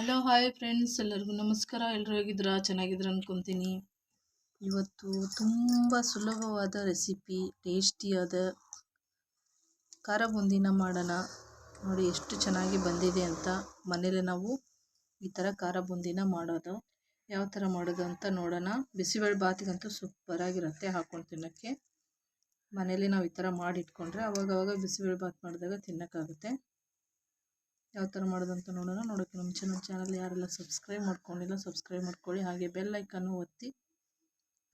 Hello, hi friends ಎಲ್ಲರಿಗೂ ನಮಸ್ಕಾರ. ಎಲ್ಲರೂ ಹೇಗಿದ್ದೀರಾ? ಚೆನ್ನಾಗಿದ್ದೀರ ಅಂದ್ಕೊತೀನಿ ಇವತ್ತು ತುಂಬ ಸುಲಭವಾದ ರೆಸಿಪಿ, ಟೇಸ್ಟಿಯಾದ ಖಾರ ಬೂಂದಿನ ಮಾಡೋಣ. ನೋಡಿ ಎಷ್ಟು ಚೆನ್ನಾಗಿ ಬಂದಿದೆ ಅಂತ. ಮನೇಲೆ ನಾವು ಈ ಥರ ಖಾರ ಬೂಂದಿನ ಮಾಡೋದು. ಯಾವ ಥರ ಮಾಡೋದು ಅಂತ ನೋಡೋಣ. ಬಿಸಿಬೇಳೆ ಬಾತಿಗಂತೂ ಸೂಪರಾಗಿರುತ್ತೆ ಹಾಕ್ಕೊಂಡು ತಿನ್ನೋಕ್ಕೆ. ಮನೇಲಿ ನಾವು ಈ ಥರ ಮಾಡಿ ಇಟ್ಕೊಂಡ್ರೆ ಅವಾಗವಾಗ ಬಿಸಿಬೇಳೆ ಬಾತ್ ಮಾಡಿದಾಗ ತಿನ್ನೋಕ್ಕಾಗುತ್ತೆ. ಯಾವ ಥರ ಮಾಡೋದು ಅಂತ ನೋಡೋಣ. ನೋಡೋಕ್ಕೆ ನಮ್ಮ ನಮ್ಮ ಚಾನಲ್ ಯಾರೆಲ್ಲ ಸಬ್ಸ್ಕ್ರೈಬ್ ಮಾಡ್ಕೊಂಡಿಲ್ಲ ಸಬ್ಸ್ಕ್ರೈಬ್ ಮಾಡ್ಕೊಳ್ಳಿ. ಹಾಗೆ ಬೆಲ್ ಐಕನ್ನು ಒತ್ತಿ.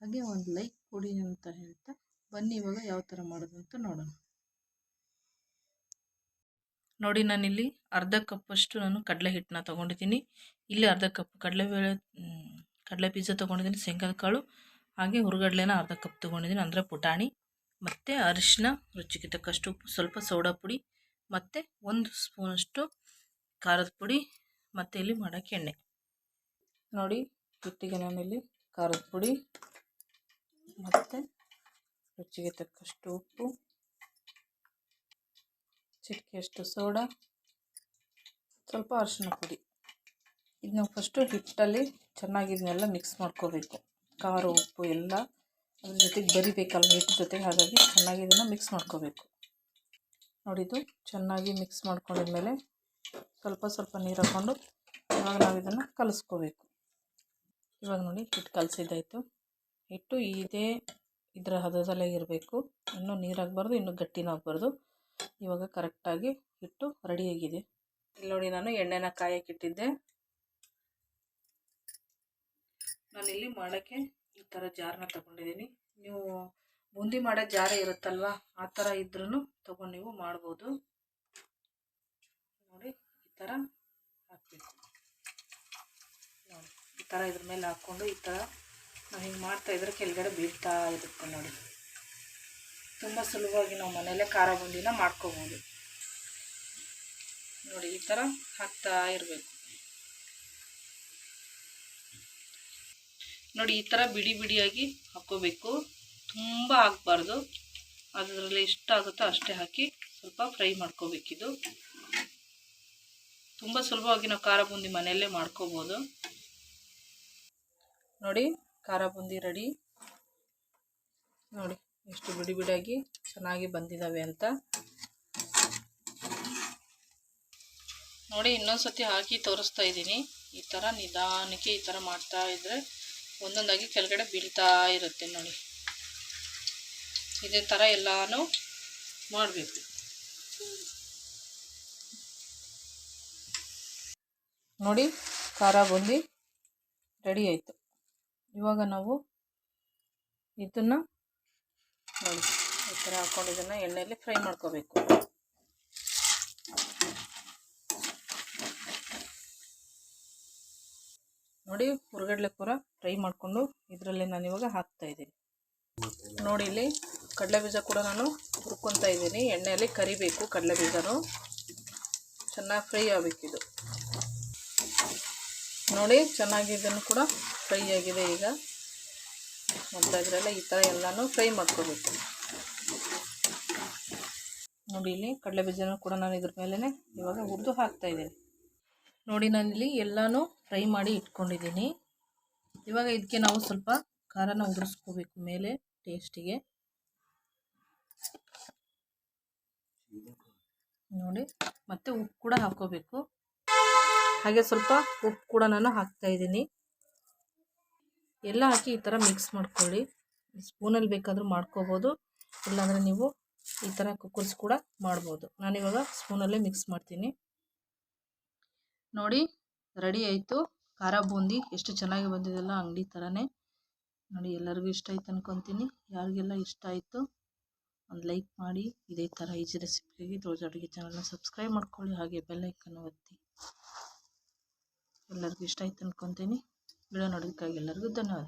ಹಾಗೆ ಒಂದು ಲೈಕ್ ಕೊಡಿ ಅಂತ ಹೇಳ್ತಾ. ಬನ್ನಿ ಇವಾಗ ಯಾವ ಥರ ಮಾಡೋದು ಅಂತ ನೋಡೋಣ. ನೋಡಿ ನಾನಿಲ್ಲಿ ಅರ್ಧ ಕಪ್ಪಷ್ಟು ನಾನು ಕಡಲೆ ಹಿಟ್ಟನ್ನ ತೊಗೊಂಡಿದ್ದೀನಿ. ಇಲ್ಲಿ ಅರ್ಧ ಕಪ್ ಕಡಲೆಬೇಳೆ ಕಡಲೆ ಬೀಜ ತೊಗೊಂಡಿದ್ದೀನಿ, ಶೇಂಗದ ಕಾಳು. ಹಾಗೆ ಹುರುಗಡ್ಲೆನ ಅರ್ಧ ಕಪ್ ತೊಗೊಂಡಿದ್ದೀನಿ, ಅಂದರೆ ಪುಟಾಣಿ. ಮತ್ತು ಅರಿಶಿನ ರುಚಿಗೆ ತಕ್ಕಷ್ಟು ಉಪ್ಪು, ಸ್ವಲ್ಪ ಸೋಡಾ ಪುಡಿ. ಮತ್ತು ಒಂದು ಸ್ಪೂನಷ್ಟು ಖಾರದ ಪುಡಿ ಮತ್ತು ಇಲ್ಲಿ ಮಾಡೋಕ್ಕೆ ಎಣ್ಣೆ. ನೋಡಿ ಹಿಟ್ಟಿಗೆ ನಾನಿಲ್ಲಿ ಖಾರದ ಪುಡಿ ಮತ್ತು ರುಚಿಗೆ ತಕ್ಕಷ್ಟು ಉಪ್ಪು, ಚಿಟಿಕೆಯಷ್ಟು ಸೋಡಾ, ಸ್ವಲ್ಪ ಅರಿಶಿನ ಪುಡಿ. ಇದನ್ನ ಫಸ್ಟು ಹಿಟ್ಟಲ್ಲಿ ಚೆನ್ನಾಗಿ ಇದನ್ನೆಲ್ಲ ಮಿಕ್ಸ್ ಮಾಡ್ಕೋಬೇಕು. ಖಾರ, ಉಪ್ಪು ಎಲ್ಲ ಅದ್ರ ಜೊತೆಗೆ ಬರಿಬೇಕಲ್ಲ ಹಿಟ್ಟು ಜೊತೆಗೆ, ಹಾಗಾಗಿ ಚೆನ್ನಾಗಿ ಇದನ್ನು ಮಿಕ್ಸ್ ಮಾಡ್ಕೋಬೇಕು. ನೋಡಿದ್ದು ಚೆನ್ನಾಗಿ ಮಿಕ್ಸ್ ಮಾಡ್ಕೊಂಡಿದ್ಮೇಲೆ ಸ್ವಲ್ಪ ಸ್ವಲ್ಪ ನೀರು ಹಾಕ್ಕೊಂಡು ಇವಾಗ ನಾವು ಇದನ್ನು ಕಲಿಸ್ಕೋಬೇಕು. ಇವಾಗ ನೋಡಿ ಹಿಟ್ಟು ಕಲಸಿದ್ದಾಯಿತು. ಹಿಟ್ಟು ಇದೇ ಇದರ ಹದದಲ್ಲೇ ಇರಬೇಕು. ಇನ್ನೂ ನೀರು ಹಾಕ್ಬಾರ್ದು, ಇನ್ನೂ ಗಟ್ಟಿನೂ ಆಗಬಾರ್ದು ಇವಾಗ ಕರೆಕ್ಟಾಗಿ ಹಿಟ್ಟು ರೆಡಿಯಾಗಿದೆ ಇಲ್ಲಿ ನೋಡಿ ನಾನು ಎಣ್ಣೆನ ಕಾಯಕ್ಕಿಟ್ಟಿದ್ದೆ ನಾನಿಲ್ಲಿ ಮಾಡೋಕ್ಕೆ ಈ ಥರ ಜಾರನ್ನ ತಗೊಂಡಿದ್ದೀನಿ. ನೀವು ಬೂಂದಿ ಮಾಡೋ ಜಾರ ಇರುತ್ತಲ್ವ, ಆ ಥರ ಇದ್ರೂ ತೊಗೊಂಡು ನೀವು ಮಾಡ್ಬೋದು. ಥರ ಹಾಕಬೇಕು. ನೋಡಿ, ಈ ಥರ ಇದ್ರ ಮೇಲೆ ಹಾಕ್ಕೊಂಡು ಈ ಥರ ನಾವು ಹಿಂಗೆ ಮಾಡ್ತಾಯಿದ್ರೆ ಕೆಳಗಡೆ ಬೀಳ್ತಾ ಇರುತ್ತೆ ನೋಡಿ. ತುಂಬ ಸುಲಭವಾಗಿ ನಾವು ಮನೆಯಲ್ಲೇ ಖಾರ ಬೂಂದಿನ ಮಾಡ್ಕೋಬೋದು. ನೋಡಿ, ಈ ಥರ ಹಾಕ್ತಾ ಇರಬೇಕು. ನೋಡಿ, ಈ ಥರ ಬಿಡಿ ಬಿಡಿಯಾಗಿ ಹಾಕ್ಕೋಬೇಕು. ತುಂಬ ಹಾಕ್ಬಾರ್ದು ಅದರಲ್ಲಿ ಎಷ್ಟಾಗುತ್ತೋ ಅಷ್ಟೇ ಹಾಕಿ ಸ್ವಲ್ಪ ಫ್ರೈ ಮಾಡ್ಕೋಬೇಕಿದು. ತುಂಬ ಸುಲಭವಾಗಿ ನಾವು ಖಾರ ಬೂಂದಿ ಮನೆಯಲ್ಲೇ ಮಾಡ್ಕೋಬೋದು. ನೋಡಿ, ಖಾರ ಬೂಂದಿ ರೆಡಿ ನೋಡಿ, ಎಷ್ಟು ಬಿಡಿ ಬಿಡಿಯಾಗಿ ಚೆನ್ನಾಗಿ ಬಂದಿದ್ದಾವೆ ಅಂತ. ನೋಡಿ ಇನ್ನೊಂದು ಸತಿ ಹಾಕಿ ತೋರಿಸ್ತಾ ಇದ್ದೀನಿ. ಈ ಥರ ನಿಧಾನಕ್ಕೆ ಈ ಥರ ಮಾಡ್ತಾ ಇದ್ದರೆ ಒಂದೊಂದಾಗಿ ಕೆಳಗಡೆ ಬೀಳ್ತಾ ಇರುತ್ತೆ ನೋಡಿ. ಇದೇ ಥರ ಎಲ್ಲಾನು ಮಾಡಬೇಕು. ನೋಡಿ, ಖಾರ ಬೂಂದಿ ರೆಡಿ ಆಯಿತು. ಇವಾಗ ನಾವು ಇದನ್ನು ನೋಡಿ, ಈ ಥರ ಹಾಕ್ಕೊಂಡು ಇದನ್ನು ಎಣ್ಣೆಯಲ್ಲಿ ಫ್ರೈ ಮಾಡ್ಕೋಬೇಕು. ನೋಡಿ, ಹುರ್ಗಡ್ಲೆ ಕೂರ ಫ್ರೈ ಮಾಡಿಕೊಂಡು ಇದರಲ್ಲಿ ನಾನು ಇವಾಗ ಹಾಕ್ತಾಯಿದ್ದೀನಿ ನೋಡಿ, ಇಲ್ಲಿ ಕಡಲೆ ಬೀಜ ಕೂಡ ನಾನು ಹುರ್ಕೊತಾ ಇದ್ದೀನಿ. ಎಣ್ಣೆಯಲ್ಲಿ ಕರಿಬೇಕು ಕಡಲೆ ಬೀಜನೂ. ಚೆನ್ನಾಗಿ ಫ್ರೈ ಆಗಬೇಕಿದು. ನೋಡಿ, ಚೆನ್ನಾಗಿ ಇದನ್ನು ಕೂಡ ಫ್ರೈ ಆಗಿದೆ ಈಗ. ಮತ್ತೆ ಇದ್ರಲ್ಲ ಈ ಥರ ಎಲ್ಲನೂ ಫ್ರೈ ಮಾಡ್ಕೋಬೇಕು. ನೋಡಿ ಇಲ್ಲಿ ಕಡಲೆ ಬೀಜನೂ ಕೂಡ ನಾನು ಇದ್ರ ಮೇಲೇ ಇವಾಗ ಹುರಿದು ಹಾಕ್ತಾಯಿದ್ದೀನಿ ನೋಡಿ ನಾನಿಲ್ಲಿ ಎಲ್ಲನೂ ಫ್ರೈ ಮಾಡಿ ಇಟ್ಕೊಂಡಿದ್ದೀನಿ. ಇವಾಗ ಇದಕ್ಕೆ ನಾವು ಸ್ವಲ್ಪ ಖಾರನ ಉದುರಿಸ್ಕೋಬೇಕು ಮೇಲೆ ಟೇಸ್ಟಿಗೆ. ನೋಡಿ, ಮತ್ತೆ ಉಪ್ಪು ಕೂಡ ಹಾಕ್ಕೋಬೇಕು. ಹಾಗೆ ಸ್ವಲ್ಪ ಉಪ್ಪು ಕೂಡ ನಾನು ಹಾಕ್ತಾ ಇದ್ದೀನಿ. ಎಲ್ಲ ಹಾಕಿ ಈ ಥರ ಮಿಕ್ಸ್ ಮಾಡ್ಕೊಳ್ಳಿ. ಸ್ಪೂನಲ್ಲಿ ಬೇಕಾದರೂ ಮಾಡ್ಕೋಬೋದು. ಇಲ್ಲಾಂದರೆ ನೀವು ಈ ಥರ ಕುಕ್ಕರ್ಸ್ ಕೂಡ ಮಾಡ್ಬೋದು. ನಾನಿವಾಗ ಸ್ಪೂನಲ್ಲೇ ಮಿಕ್ಸ್ ಮಾಡ್ತೀನಿ. ನೋಡಿ ರೆಡಿ ಆಯಿತು. ಖಾರ ಬೂಂದಿ ಎಷ್ಟು ಚೆನ್ನಾಗಿ ಬಂದಿದೆಲ್ಲ ಅಂಗಡಿ ಥರನೇ ನೋಡಿ, ಎಲ್ಲರಿಗೂ ಇಷ್ಟ ಆಯ್ತು ಅನ್ಕೊತೀನಿ. ಯಾರಿಗೆಲ್ಲ ಇಷ್ಟ ಆಯಿತು, ಒಂದು ಲೈಕ್ ಮಾಡಿ. ಇದೇ ಥರ ಈಜಿ ರೆಸಿಪಿಗೆ ರೋಜ್ ಅಡುಗೆ ಚಾನಲ್ನ ಸಬ್ಸ್ಕ್ರೈಬ್ ಮಾಡ್ಕೊಳ್ಳಿ. ಹಾಗೆ ಬೆಲ್ಲೈಕನ್ನು ಒತ್ತಿ. ಎಲ್ಲರಿಗೂ ಇಷ್ಟ ಆಯ್ತು ಅನ್ಕೊತೀನಿ. ವಿಡಿಯೋ ನೋಡೋದಕ್ಕಾಗಿ ಎಲ್ಲರಿಗೂ ಧನ್ಯವಾದ.